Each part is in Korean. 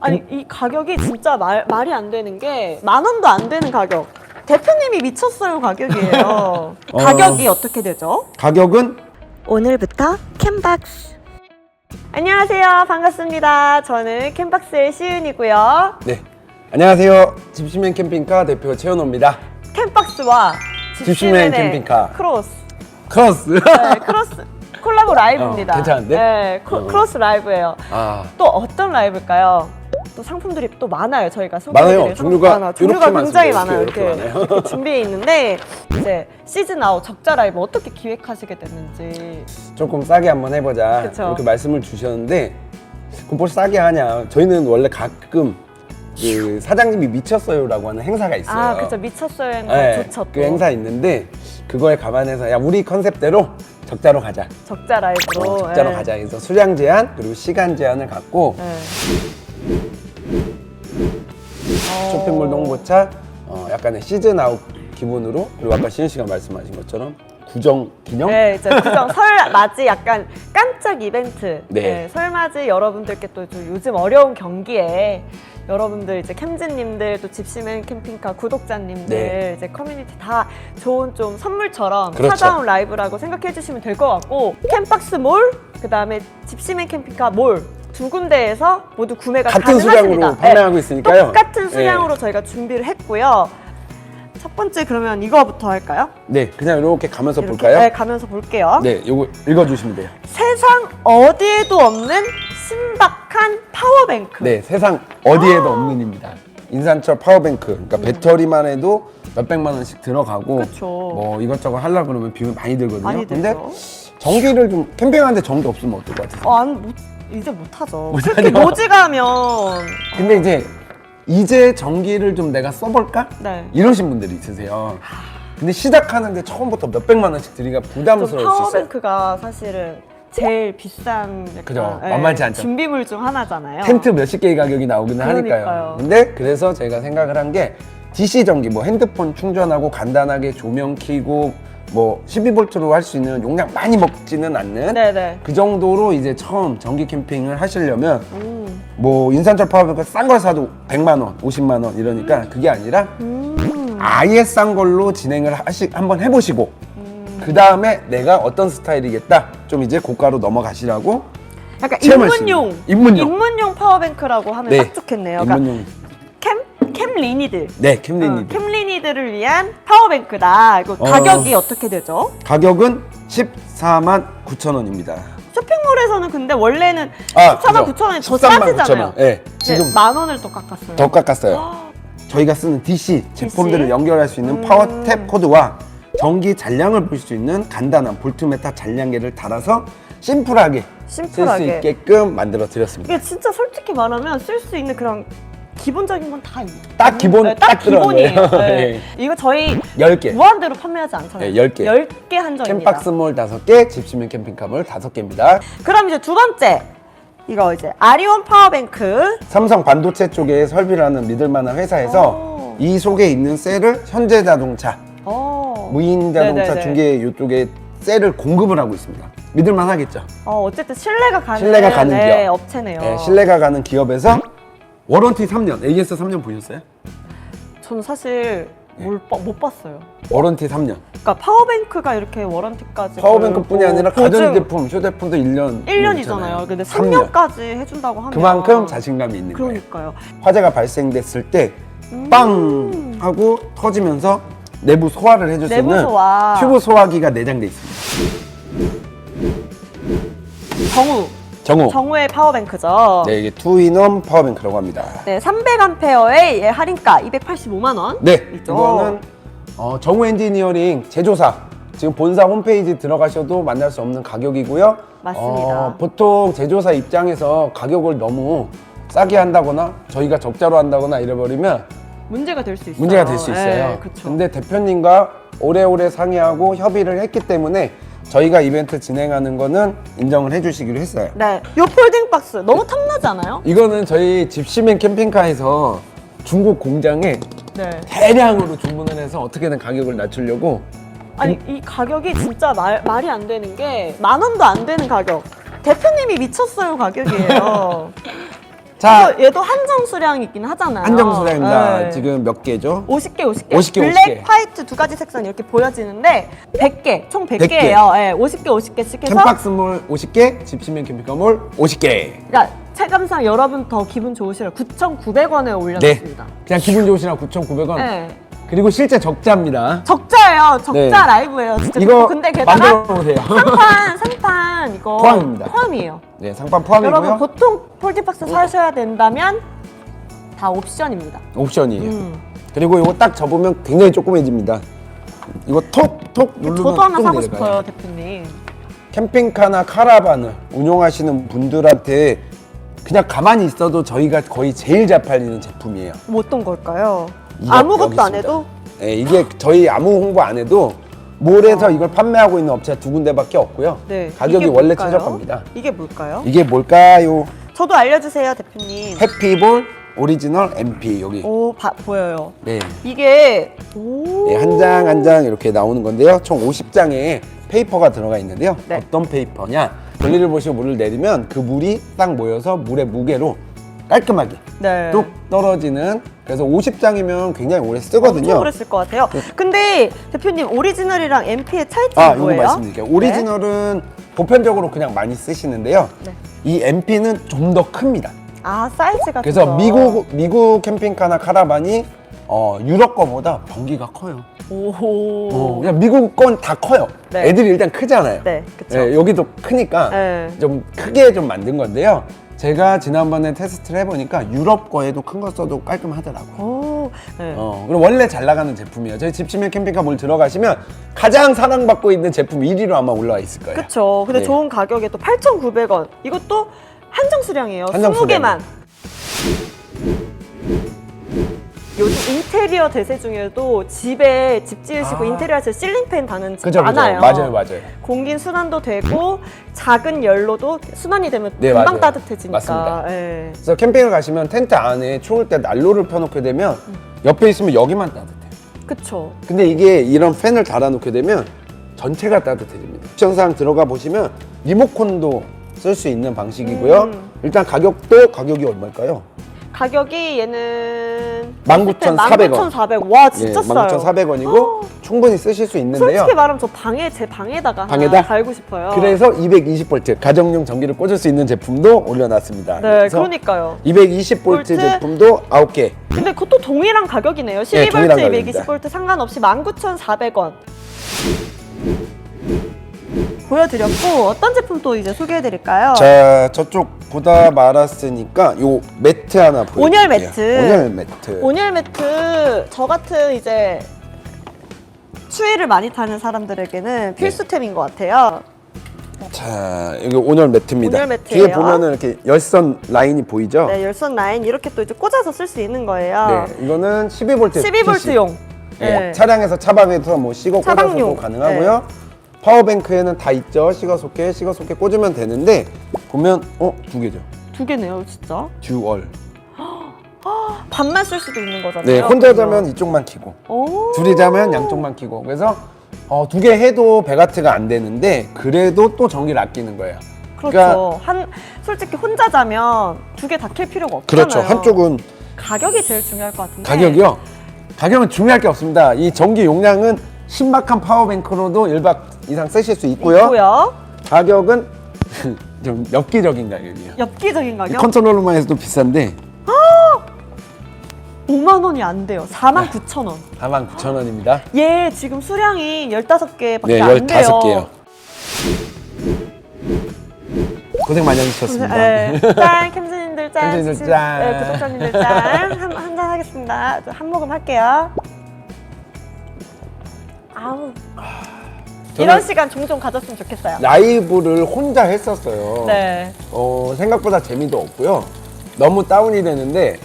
아니 이 가격이 진짜 말, 말이 안 되는 게 만 원도 안 되는 가격. 대표님이 미쳤어요 가격이에요. 어. 가격이 어떻게 되죠? 가격은 오늘부터 캠박스. 안녕하세요 반갑습니다. 저는 캠박스의 시은이고요. 네. 안녕하세요. 집시맨 캠핑카 대표 최현호입니다. 캠박스와 집시맨 캠핑카. 크로스. 크로스. 네, 크로스 콜라보 라이브입니다. 어, 괜찮은데? 네, 코- 어. 크로스 라이브예요. 아, 또 어떤 라이브일까요? 또 상품들이 또 많아요. 저희가 많아요. 소개해드릴 종류가 많아요. 종류가 이렇게 굉장히 많습니다. 많아요. 이렇게, 이렇게, 이렇게 많아요. 준비해 있는데 이제 시즌 아웃 적자 라이브 어떻게 기획하시게 됐는지 조금 싸게 한번 해보자. 그쵸. 이렇게 말씀을 주셨는데 그럼 뭘 싸게 하냐? 저희는 원래 가끔 그 사장님이 미쳤어요라고 하는 행사가 있어요. 아 그죠 미쳤어요 행사 네, 좋죠 또 그 행사 있는데 그거에 감안해서 야 우리 컨셉대로 적자로 가자. 적자 라이브로 어, 적자로 네. 가자. 해서 수량 제한 그리고 시간 제한을 갖고 네. 쇼핑몰 홍보차 어, 약간의 시즌 아웃 기분으로 그리고 아까 시은 씨가 말씀하신 것처럼 구정 기념 네, 이제 구정 설 맞이 약간 깜짝 이벤트. 네. 네. 설 맞이 여러분들께 또좀 요즘 어려운 경기에 여러분들 이제 캠즈님들 또 집시맨 캠핑카 구독자님들 네. 이제 커뮤니티 다 좋은 좀 선물처럼 그렇죠. 찾아온 라이브라고 생각해 주시면 될 것 같고 캠박스 몰 그다음에 집시맨 캠핑카 몰 두 군데에서 모두 구매가 같은 가능하십니다. 수량으로 네. 판매하고 있으니까요. 똑같은 네. 수량으로 저희가 준비를 했고요. 첫 번째 그러면 이거부터 할까요? 네, 그냥 이렇게 가면서 이렇게, 볼까요? 네, 가면서 볼게요. 네, 요거 읽어주시면 돼요. 세상 어디에도 없는 신박한 파워뱅크. 네, 세상 어디에도 없는 입니다. 인산철 파워뱅크, 그러니까 배터리만 해도 몇 백만 원씩 들어가고 음. 그쵸. 뭐 이것저것 하려 그러면 비용 많이 들거든요. 많이 근데 들죠. 전기를 좀 캠핑하는데 전기 없으면 어떨 것 같으세요? 어, 안, 못, 이제 못하죠. 못하죠. 특히 노지 가면. 근데 이제 이제 전기를 좀 내가 써볼까? 네. 이러신 분들이 있으세요. 근데 시작하는데 처음부터 몇 백만 원씩 들이가 좀 부담스러울 수 있어요. 파워뱅크가 사실은 제일 비싼 약간, 그죠. 예, 만만치 않죠. 준비물 중 하나잖아요. 텐트 몇십 개의 가격이 나오기는 그러니까요. 하니까요. 근데 그래서 저희가 생각을 한 게 DC 전기, 뭐 핸드폰 충전하고 간단하게 조명 켜고 뭐 12V로 할 수 있는 용량 많이 먹지는 않는 네네. 그 정도로 이제 처음 전기 캠핑을 하시려면 음. 뭐 인산철 파워뱅크 싼 걸 사도 100만 원, 50만 원 이러니까 그게 아니라 음. 아예 싼 걸로 진행을 하시 한번 해보시고 음. 그 다음에 내가 어떤 스타일이겠다 좀 이제 고가로 넘어가시라고 약간 체험할 수 입문용. 있는. 입문용. 파워뱅크라고 하면 딱 좋겠네요. 그러니까 입문용 캠, 캠 리니드. 네 캠린이 어, 캠 리니드를 위한 파워뱅크다. 이거 어. 가격이 어떻게 되죠? 가격은 14만 9천 원입니다. 쇼핑몰에서는 근데 원래는 아, 14만 그죠. 9천 원이 더 13만 싸지잖아요. 9천 원. 네, 지금 네, 만 원을 더 깎았어요. 더 깎았어요. 저희가 쓰는 DC 제품들을 DC? 연결할 수 있는 음. 파워탭 코드와 전기 잔량을 볼 수 있는 간단한 볼트메타 잔량계를 달아서 심플하게 쓸 수 심플하게. 있게끔 만들어 드렸습니다. 이게 진짜 솔직히 말하면 쓸 수 있는 그런 기본적인 건다딱 기본, 네, 딱딱 기본이에요. 네. 이거 저희 10개. 무한대로 판매하지 않잖아요. 네, 열 개. 10개 한정입니다. 캠박스몰 5개, 집시면 캠핑카몰 5개입니다. 그럼 이제 두 번째. 이거 이제 아리온 파워뱅크. 삼성 반도체 쪽에 설비를 하는 믿을만한 회사에서 오. 이 속에 있는 셀을 현대자동차, 어. 무인 자동차 네네네. 중개 이쪽에 셀을 공급을 하고 있습니다. 믿을만 하겠죠? 어, 어쨌든 신뢰가 가는, 신뢰가 가는 네, 기업. 업체네요. 네, 신뢰가 가는 기업에서 워런티 3년, AS 3년 보셨어요? 저는 사실 뭘 봐- 못 봤어요. 워런티 3년. 그러니까 파워뱅크가 이렇게 워런티까지 파워뱅크뿐이 아니라 보증 가전제품, 휴대폰도 1년. 1년이잖아요. 근데 3년까지 해준다고 하면 그만큼 자신감이 있는 거예요. 그러니까요. 화재가 발생됐을 때빵 하고 터지면서 내부 소화를 해줄 수 내부 있는 소화. 튜브 소화기가 내장돼 있습니다. 정우. 정호. 정우의 파워뱅크죠. 네, 이게 투인원 파워뱅크라고 합니다. 네, 300암페어의 할인가 285만 원. 네, 있죠. 이거는 어, 정우 엔지니어링 제조사 지금 본사 홈페이지 들어가셔도 만날 수 없는 가격이고요. 맞습니다. 어, 보통 제조사 입장에서 가격을 너무 싸게 한다거나 저희가 적자로 한다거나 이래버리면 문제가 될 수 있어요. 문제가 될 수 있어요. 네, 그쵸. 근데 대표님과 오래오래 상의하고 협의를 했기 때문에 저희가 이벤트 진행하는 거는 인정을 해주시기로 했어요. 네, 요 폴딩 박스 너무 탐나지 않아요? 이거는 저희 집시맨 캠핑카에서 중국 공장에 네. 대량으로 주문을 해서 어떻게든 가격을 낮추려고 아니 이 가격이 진짜 말, 말이 안 되는 게 만 원도 안 되는 가격. 대표님이 미쳤어요 가격이에요. 자, 또 얘도 한정 수량이 있긴 하잖아요. 한정 수량입니다. 네. 지금 몇 개죠? 50개, 50개. 50개, 블랙, 50개. 화이트 두 가지 색상 이렇게 보여지는데 100개, 총 100개. 100개예요. 예, 50개, 50개씩 해서 캠박스몰 50개, 집시면 캠핑카몰 50개. 그러니까 체감상 여러분 더 기분 좋으시라 9,900원에 네. 올려놨습니다. 그냥 기분 좋으시라 9,900원. 네. 그리고 실제 적자입니다. 적자예요. 적자 네. 라이브예요. 진짜 이거 근데 게다가 만들어 보세요. 상판, 상판 이거 포함입니다. 포함이에요. 네, 상판 포함이고요. 여러분 보통 폴디박스 사셔야 된다면 다 옵션입니다. 옵션이에요. 음. 그리고 이거 딱 접으면 굉장히 조그매집니다. 이거 톡톡 누르면 저도 하나 뚝 사고 내려가요. 싶어요, 대표님. 캠핑카나 카라반을 운용하시는 분들한테 그냥 가만히 있어도 저희가 거의 제일 잘 팔리는 제품이에요. 뭐 어떤 걸까요? 이거 아무것도 여기 안 있습니다. 해도 네, 이게 저희 아무 홍보 안 해도 몰에서 이걸 판매하고 있는 업체가 두 군데밖에 없고요. 아. 네. 가격이 이게 원래 뭘까요? 최저가입니다. 이게 뭘까요? 이게 뭘까요? 저도 알려주세요, 대표님. 해피볼 오리지널 MP 여기. 오, 바, 보여요. 네. 이게 오. 네, 한장 한 장 이렇게 나오는 건데요. 총 50장의 페이퍼가 들어가 있는데요. 네. 어떤 페이퍼냐? 볼일을 보시고 물을 내리면 그 물이 딱 모여서 물의 무게로 깔끔하게 네. 뚝 떨어지는 그래서 50장이면 굉장히 오래 엄청 쓰거든요. 오래 쓸것 같아요. 근데 대표님 오리지널이랑 MP의 차이점이 아, 이거 뭐예요? 말씀드릴게요. 오리지널은 보편적으로 그냥 많이 쓰시는데요. 네. 이 MP는 좀 더 큽니다. 아 사이즈가 그래서 좀 더. 미국 미국 캠핑카나 카라반이 어, 유럽 거보다 변기가 커요. 오호. 어, 그냥 미국 건 다 커요. 네. 애들이 일단 크잖아요. 네, 그쵸. 예, 여기도 크니까 네. 좀 크게 좀 만든 건데요. 제가 지난번에 테스트를 해보니까 유럽 거에도 큰 거 써도 깔끔하더라고요. 오. 네. 어, 그리고 원래 잘 나가는 제품이에요. 저희 집시면 캠핑카 몰 들어가시면 가장 사랑받고 있는 제품 1위로 아마 올라와 있을 거예요. 그쵸. 근데 네. 좋은 가격에 또 8,900원. 이것도 한정 수량이에요. 한정 20개만. 요즘 인테리어 대세 중에도 집에 집 지으시고 아. 인테리어 하실 실링팬 다는 집 그죠, 그죠. 많아요. 맞아요, 맞아요. 공긴 순환도 되고 작은 열로도 순환이 되면 네, 금방 맞아요. 따뜻해지니까. 맞습니다. 예. 그래서 캠핑을 가시면 텐트 안에 추울 때 난로를 펴놓게 되면 옆에 있으면 여기만 따뜻해요. 그쵸. 근데 이게 이런 팬을 달아놓게 되면 전체가 따뜻해집니다. 영상 들어가 보시면 리모컨도 쓸 수 있는 방식이고요. 음. 일단 가격도 가격이 얼마일까요? 가격이 얘는 19,400원. 19,400원. 와 진짜 싸요. 19,400원이고 충분히 쓰실 수 있는데요. 솔직히 말하면 저 방에 제 방에다가 방에다? 달고 싶어요. 그래서 220V 가정용 전기를 꽂을 수 있는 제품도 올려놨습니다. 네, 그래서 그러니까요. 220V 볼트? 제품도 9개. 근데 그것도 동일한 가격이네요. 네, 12V, 동일한 가격입니다. 220V 상관없이 19,400원. 보여드렸고 어떤 제품 또 이제 소개해드릴까요? 자, 저쪽 보다 말았으니까 요 매 트 하나 보여드릴게요. 온열 매트. 온열 매트. 온열 매트 저 같은 이제 추위를 많이 타는 사람들에게는 필수템인 것 같아요. 자, 여기 온열 매트입니다. 온열 매트예요. 뒤에 보면은 이렇게 열선 라인이 보이죠? 네, 열선 라인 이렇게 또 이제 꽂아서 쓸 수 있는 거예요. 네, 이거는 12V. 12V용. 네, 네. 차량에서 차박에서 뭐 시거 꽂아서도 차박용. 가능하고요. 파워뱅크에는 다 있죠. 시거 소켓, 시거 소켓 꽂으면 되는데 보면 어 두 개죠. 두 개네요, 진짜. 듀얼. 반만 쓸 수도 있는 거잖아요. 네, 혼자. 자면 이쪽만 키고, 오. 둘이 자면 양쪽만 키고. 그래서 어, 두 개 해도 배가트가 안 되는데 그래도 또 전기를 아끼는 거예요. 그렇죠. 한 솔직히 혼자 자면 두 개다켤 필요가 없잖아요. 그렇죠. 한쪽은 가격이 제일 중요할 것 같은데. 가격이요. 가격은 중요할 게 없습니다. 이 전기 용량은 신박한 파워뱅크로도 1박 이상 쓰실 수 있고요. 있고요. 가격은 좀 엽기적인 가격이에요. 엽기적인 이 가격 컨트롤러만 해도 비싼데 5만 원이 안 돼요. 4만 9천 원. 49,000원입니다. 얘 지금 수량이 15개밖에 네, 안 돼요. 15개요. 고생 많이 하셨습니다. 네. 짠, 캠스님들 짠. 캠스님들 시청- 짠. 네, 구독자님들 짠. 한, 한잔 하겠습니다. 저한 모금 할게요. 아우. 이런 시간 종종 가졌으면 좋겠어요. 라이브를 혼자 했었어요. 네. 어, 생각보다 재미도 없고요. 너무 다운이 되는데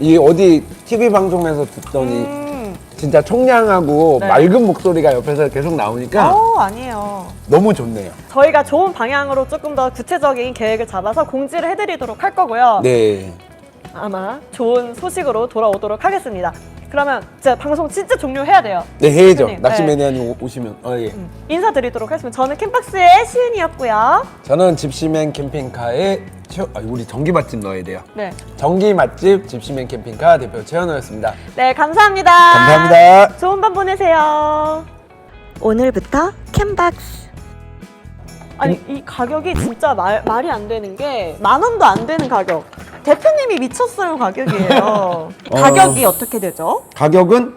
이 어디 TV 방송에서 듣더니 음. 진짜 청량하고 네. 맑은 목소리가 옆에서 계속 나오니까 어, 아니에요. 너무 좋네요. 저희가 좋은 방향으로 조금 더 구체적인 계획을 잡아서 공지를 해드리도록 할 거고요. 네. 아마 좋은 소식으로 돌아오도록 하겠습니다. 그러면 진짜 방송 진짜 종료해야 돼요. 네, 해야죠. 네. 낚시 네. 매니아님 오- 오시면. 어, 예. 인사드리도록 하겠습니다. 저는 캠박스의 시은이었고요. 저는 집시맨 캠핑카의 최- 아, 우리 전기 맛집 넣어야 돼요. 네. 전기 맛집 집시맨 캠핑카 대표 최현호였습니다. 네, 감사합니다. 감사합니다. 좋은 밤 보내세요. 오늘부터 캔박스 아니 이 가격이 진짜 말, 말이 안 되는 게 만 원도 안 되는 가격. 대표님이 미쳤어요 가격이에요. 가격이 어떻게 되죠? 가격은